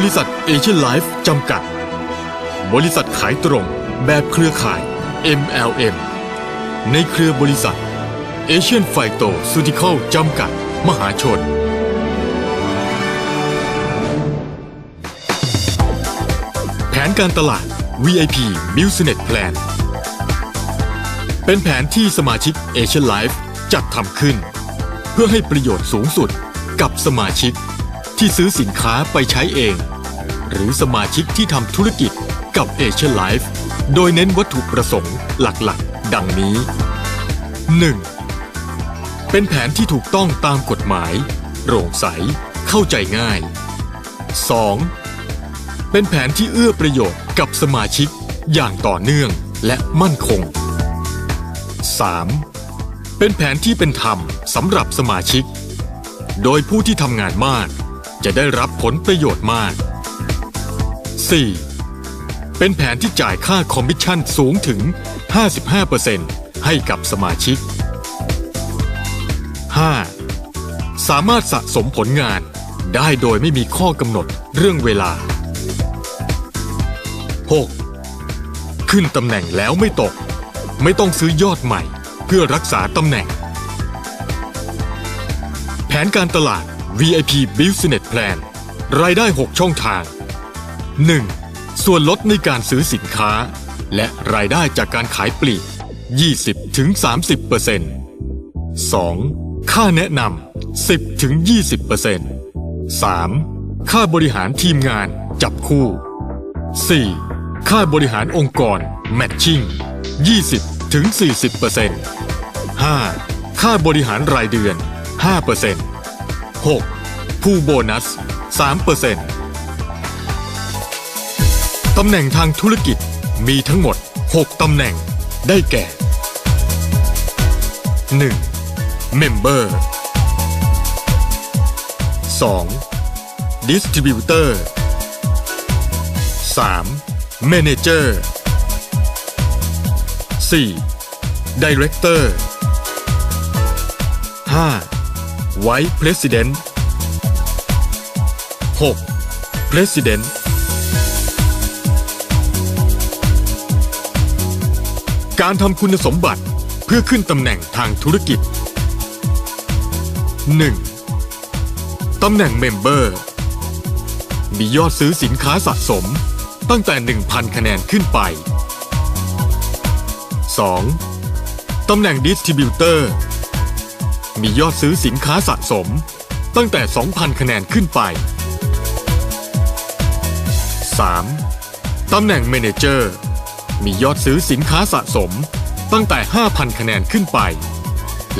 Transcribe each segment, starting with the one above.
บริษัทเอเชียนไลฟ์จำกัด บริษัทขายตรงแบบเครือข่าย MLM ในเครือบริษัทเอเชียนไฟโตซูติคอลจำกัด มหาชน แผนการตลาด VIP Business Plan เป็นแผนที่สมาชิก Asian Life จัดทำขึ้น เพื่อให้ประโยชน์สูงสุดกับสมาชิก ที่ซื้อสินค้าไปใช้เอง หรือสมาชิกที่ทำธุรกิจกับ Asian Life โดยเน้นวัตถุประสงค์หลักๆ ดังนี้ 1. เป็นแผนที่ถูกต้องตามกฎหมายโปร่งใส เข้าใจง่าย 2. เป็นแผนที่เอื้อประโยชน์กับสมาชิกอย่างต่อเนื่องและมั่นคง 3. เป็นแผนที่เป็นธรรมสำหรับสมาชิก โดยผู้ที่ทำงานมาก จะได้รับผลประโยชน์มาก 4. เป็นแผนที่จ่ายค่าคอมมิชชั่นสูงถึง 55%ให้กับสมาชิก 5. สามารถสะสมผลงานได้โดยไม่มีข้อกำหนดเรื่องเวลา 6. ขึ้นตำแหน่งแล้วไม่ตก ไม่ต้องซื้อยอดใหม่เพื่อรักษาตำแหน่ง แผนการตลาด VIP Business Plan รายได้ 6 ช่องทาง 1. ส่วนลดในการซื้อสินค้า และรายได้จากการขายปลีก 20-30% 2. ค่าแนะนำ 10-20% 3. ค่าบริหารทีมงานจับคู่ 4. ค่าบริหารองค์กร Matching 20-40% 5. ค่าบริหารรายเดือน 5% 6. ผู้โบนัส 3%ตำแหน่งทางธุรกิจมีทั้งหมด 6 ตำแหน่ง ได้แก่ 1. Member 2. Distributor 3. Manager 4. Director 5. Vice President 6. President การทำคุณสมบัติเพื่อขึ้นตำแหน่งทางธุรกิจ 1. ตำแหน่งเมมเบอร์ มียอดซื้อสินค้าสะสมตั้งแต่ 1,000 คะแนนขึ้นไป 2. ตำแหน่งดิสติบิวเตอร์ มียอดซื้อสินค้าสะสม ตั้งแต่ 2,000 คะแนนขึ้นไป 3. ตำแหน่งเมนเจอร์ มียอดซื้อสินค้าสะสม ตั้งแต่ 5,000 คะแนนขึ้นไป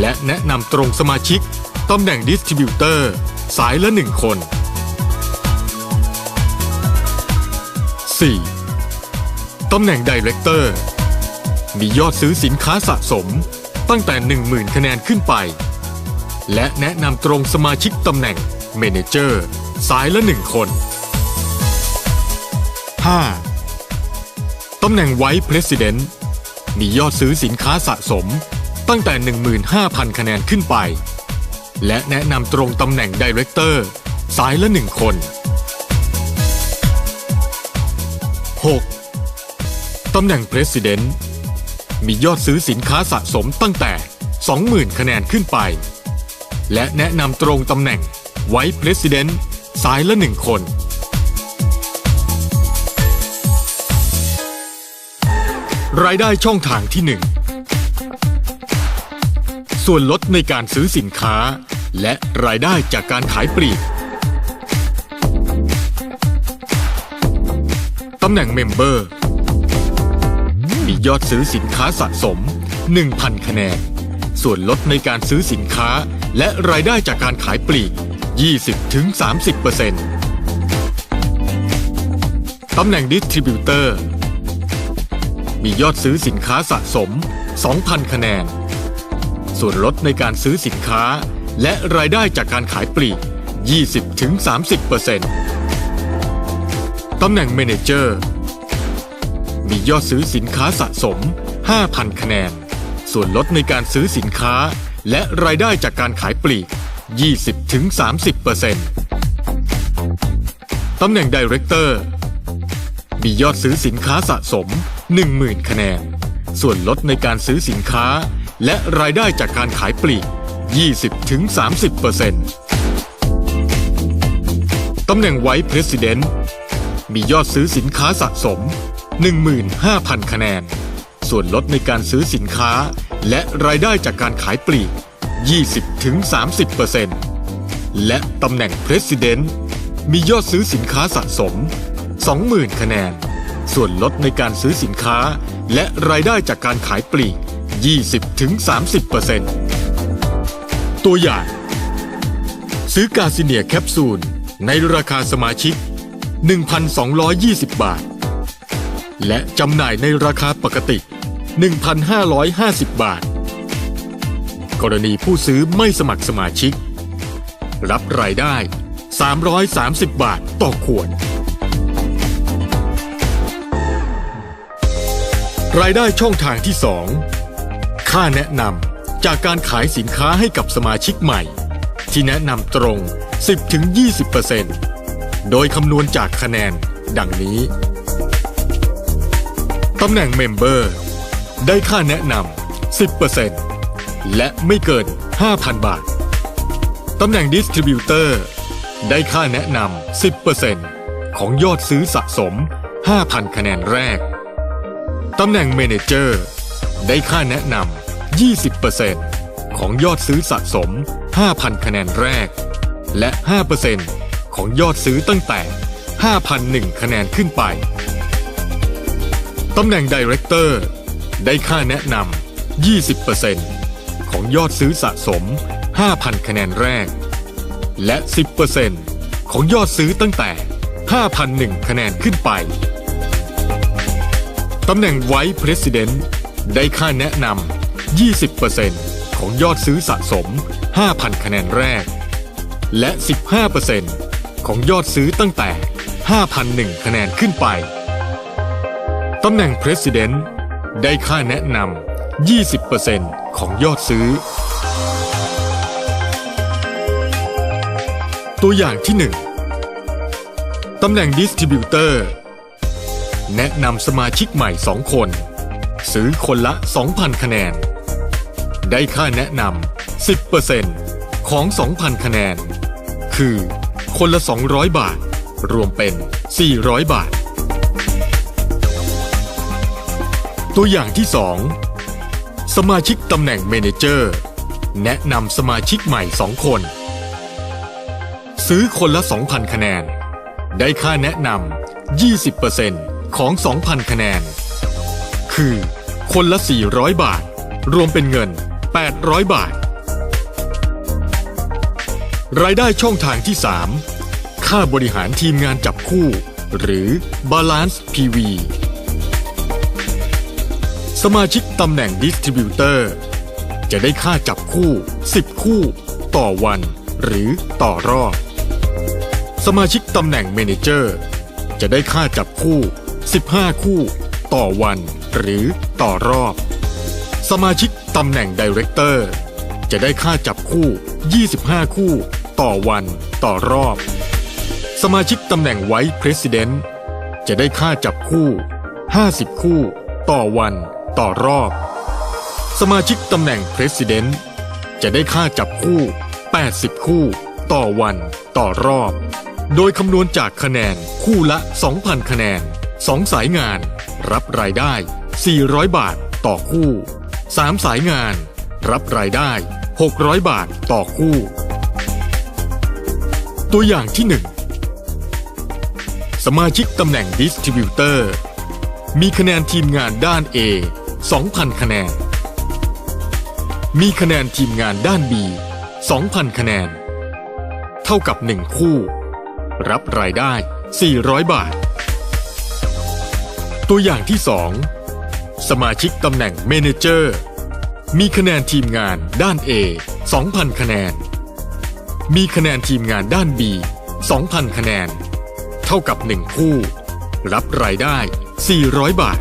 และแนะนำตรงสมาชิก ตำแหน่งดิสติบิวเตอร์ สายละ 1 คน 4. ตำแหน่งดีเรคเตอร์ มียอดซื้อสินค้าสะสมตั้งแต่ 10,000 คะแนนขึ้นไป และแนะนำตรงสมาชิกตำแหน่งเมนเจอร์สายละ 1 คน 5. ตำแหน่งไวท์เพรสิดเนนมียอดซื้อสินค้าสะสมตั้งแต่ 15,000 คะแนนขึ้นไป และแนะนำตรงตำแหน่งดีเรคเตอร์สายละ 1 คน 6. ตำแหน่ง President มียอดซื้อสินค้าสะสมตั้งแต่ 20,000 คะแนนขึ้นไป และแนะนำตรงตำแหน่ง Vice President สายละ1คน รายได้ช่องทางที่ 1 ส่วนลดในการซื้อสินค้า และรายได้จากการขายปลีกตำแหน่งเมมเบอร์ มียอดซื้อสินค้าสะสม 1,000 คะแนน ส่วนลดในการซื้อสินค้า และรายได้จากการขายปลีก 20-30%ตำแหน่งดิสทริบิวเตอร์ มียอดซื้อสินค้าสะสม 2,000 คะแนน ส่วนลดในการซื้อสินค้า และรายได้จากการขายปลีก 20-30%ตำแหน่งเมนเจอร์ มียอดซื้อสินค้าสะสม 5,000 คะแนน ส่วนลดในการซื้อสินค้า และรายได้จากการขายปลีก 20-30%ตำแหน่ง Director มียอดซื้อสินค้าสะสม 10,000 คะแนน ส่วนลดในการซื้อสินค้า และรายได้จากการขายปลีก 20-30%ตำแหน่ง Vice President มียอดซื้อสินค้าสะสม 15,000 คะแนน ส่วนลดในการซื้อสินค้า และรายได้จากการขายปลีก 20-30%และตำแหน่ง President มียอดซื้อสินค้าสะสม 20,000 คะแนน ส่วนลดในการซื้อสินค้า และรายได้จากการขายปลีก 20-30%ตัวอย่าง ซื้อกาซิเนียแคปซูลในราคาสมาชิก 1,220 บาท และจำหน่ายในราคาปกติ 1,550 บาท กรณีผู้ซื้อไม่สมัครสมาชิก รับรายได้ 330 บาทต่อขวด รายได้ช่องทางที่ 2 ค่าแนะนำจากการขายสินค้าให้กับสมาชิกใหม่ ที่แนะนำตรง 10-20%โดยคำนวณจากคะแนนดังนี้ ตำแหน่งเมมเบอร์ ได้ค่าแนะนำ 10%และไม่เกิน 5,000 บาท ตำแหน่งดิสทริบิวเตอร์ ได้ค่าแนะนำ 10%ของยอดซื้อสะสม 5,000 คะแนนแรก ตำแหน่งเมนเจอร์ ได้ค่าแนะนำ 20%ของยอดซื้อสะสม 5,000 คะแนนแรก และ 5%ของยอดซื้อตั้งแต่ 5,001 คะแนนขึ้นไป ตำแหน่ง Director ได้ค่าแนะนำ 20%ของยอดซื้อสะสม 5,000 คะแนนแรก และ 10%ของยอดซื้อตั้งแต่ 5,001 คะแนนขึ้นไป ตำแหน่ง Vice President ได้ค่าแนะนำ 20%ของยอดซื้อสะสม 5,000 คะแนนแรก และ 15%ของยอดซื้อตั้งแต่ 5,001 คะแนนขึ้นไป ตำแหน่ง President ได้ค่าแนะนำ 20%ของยอดซื้อ ตัวอย่างที่ 1ตำแหน่ง Distributor แนะนำสมาชิกใหม่ 2 คน ซื้อคนละ 2,000 คะแนน ได้ค่าแนะนำ 10%ของ 2,000 คะแนน คือ คนละ 200 บาท รวมเป็น 400 บาท ตัวอย่างที่ 2 สมาชิกตำแหน่งเมนเจอร์ แนะนำสมาชิกใหม่ 2 คน ซื้อคนละ 2,000 คะแนน ได้ค่าแนะนำ 20%ของ 2,000 คะแนน คือ คนละ 400 บาท รวมเป็นเงิน 800 บาท รายได้ช่องทางที่ 3 ค่าบริหารทีมงานจับคู่ หรือ Balance PV สมาชิกตำแหน่ง Distributor จะได้ค่าจับคู่ 10 คู่ ต่อวัน หรือต่อรอบ สมาชิกตำแหน่ง Manager จะได้ค่าจับคู่ 15 คู่ ต่อวัน หรือต่อรอบ สมาชิกตำแหน่ง Director จะได้ค่าจับคู่ 25 คู่ ต่อวัน ต่อรอบ สมาชิกตำแหน่ง Vice President จะได้ค่าจับคู่ 50 คู่ ต่อวัน ต่อรอบ สมาชิกตำแหน่ง President จะได้ค่าจับคู่ 80 คู่ ต่อวันต่อรอบ โดยคำนวณจากคะแนนคู่ละ 2,000 คะแนน 2 สายงาน รับรายได้ 400 บาทต่อคู่ 3 สายงาน รับรายได้ 600 บาทต่อคู่ ตัวอย่างที่ 1 สมาชิกตำแหน่ง Distributor มีคะแนนทีมงานด้าน A 2,000 คะแนน มีคะแนนทีมงานด้าน B 2,000 คะแนน เท่ากับ 1 คู่ รับรายได้ 400 บาท ตัวอย่างที่ 2 สมาชิกตำแหน่งเมนเจอร์ มีคะแนนทีมงานด้าน A 2,000 คะแนน มีคะแนนทีมงานด้าน B 2,000 คะแนน เท่ากับ 1 คู่ รับรายได้ 400 บาท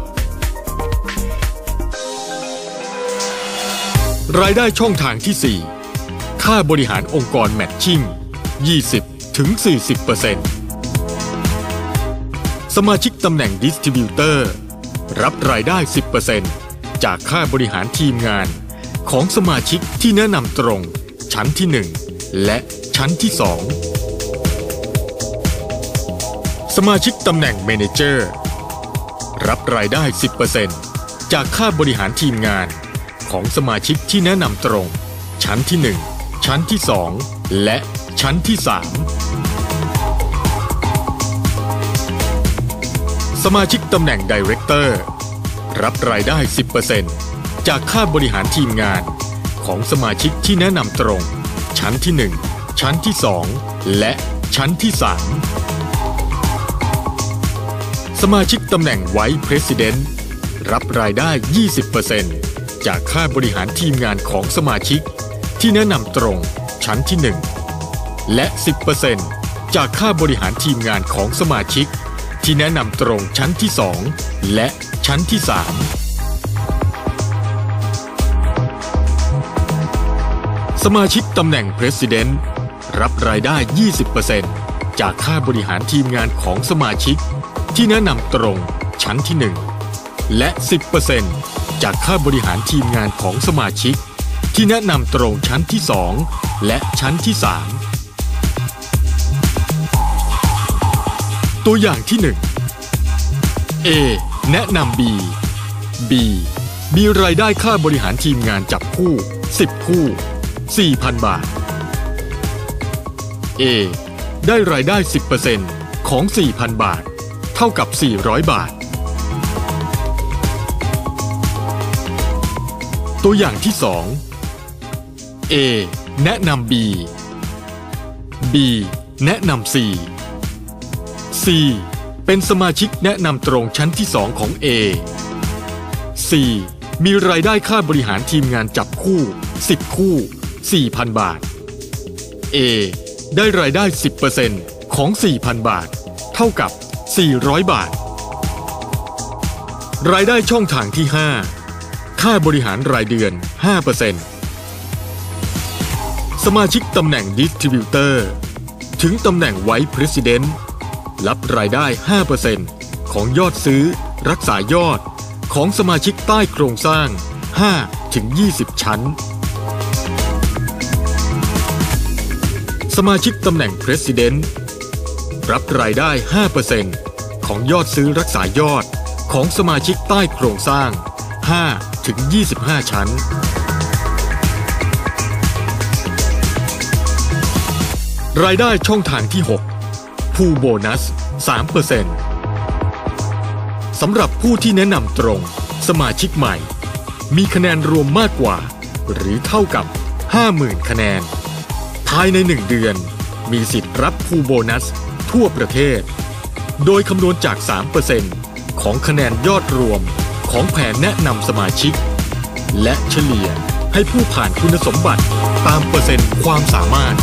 รายได้ช่องทางที่ 4 ค่าบริหารองค์กรแมทชิ่ง 20-40%สมาชิกตำแหน่งดิสติบิวเตอร์ รับรายได้ 10%จากค่าบริหารทีมงาน ของสมาชิกที่แนะนำตรง ชั้นที่ 1 และชั้นที่ 2 สมาชิกตำแหน่งเมนเจอร์ รับรายได้ 10%จากค่าบริหารทีมงาน ของสมาชิกที่แนะนำตรง ชั้นที่ 1 ชั้นที่ 2 และชั้นที่ 3 สมาชิกตำแหน่ง Director รับรายได้ 10%จากค่าบริหารทีมงาน ของสมาชิกที่แนะนำตรง ชั้นที่ 1 ชั้นที่ 2 และชั้นที่ 3 สมาชิกตำแหน่ง Vice President รับรายได้ 20% จากค่าบริหารทีมงานของสมาชิก ที่แนะนำตรงชั้นที่ 1 และ 10%จากค่าบริหารทีมงานของสมาชิก ที่แนะนำตรงชั้นที่ 2 และชั้นที่ 3 สมาชิกตำแหน่ง President รับรายได้ 20%จากค่าบริหารทีมงานของสมาชิก ที่แนะนำตรงชั้นที่ 1 และ 10% จากค่าบริหารทีมงานของสมาชิก ที่แนะนำตรงชั้นที่ 2 และชั้นที่ 3 ตัวอย่างที่ 1 A แนะนำ B B มีรายได้ค่าบริหารทีมงานจับคู่ 10 คู่ 4,000 บาท A ได้รายได้ 10%ของ 4,000 บาท เท่ากับ 400 บาท ตัวอย่างที่ 2 A แนะนำ B B แนะนำ C C เป็นสมาชิกแนะนำตรงชั้นที่ 2 ของ A C มีรายได้ค่าบริหารทีมงานจับคู่ 10 คู่ 4,000 บาท A ได้รายได้ 10%ของ 4,000 บาท เท่ากับ 400 บาท รายได้ช่องทางที่ 5 ค่าบริหารรายเดือน 5%สมาชิกตำแหน่งดิสติบิวเตอร์ ถึงตำแหน่งไว e ์ r e s i d e n t รับรายได้ 5%ของยอดซื้อ รักษายอด ของสมาชิกใต้โครงสร้าง5ถึง20 ชั้น สมาชิกตำแหน่ง President รับรายได้ 5%ของยอดซื้อรักษายอดของสมาชิกใต้โครงสร้าง 5 ถึง 25 ชั้น รายได้ช่องทางที่ 6 ผู้โบนัส 3%สำหรับผู้ที่แนะนำตรง สมาชิกใหม่ มีคะแนนรวมมากกว่า หรือเท่ากับ 50,000 คะแนน ภายใน 1 เดือน มีสิทธิ์รับผู้โบนัส ทั่วประเทศ โดยคำนวณจาก 3%ของคะแนนยอดรวม ของแผนแนะนำสมาชิก และเฉลี่ยให้ผู้ผ่านคุณสมบัติตามเปอร์เซ็นต์ความสามารถ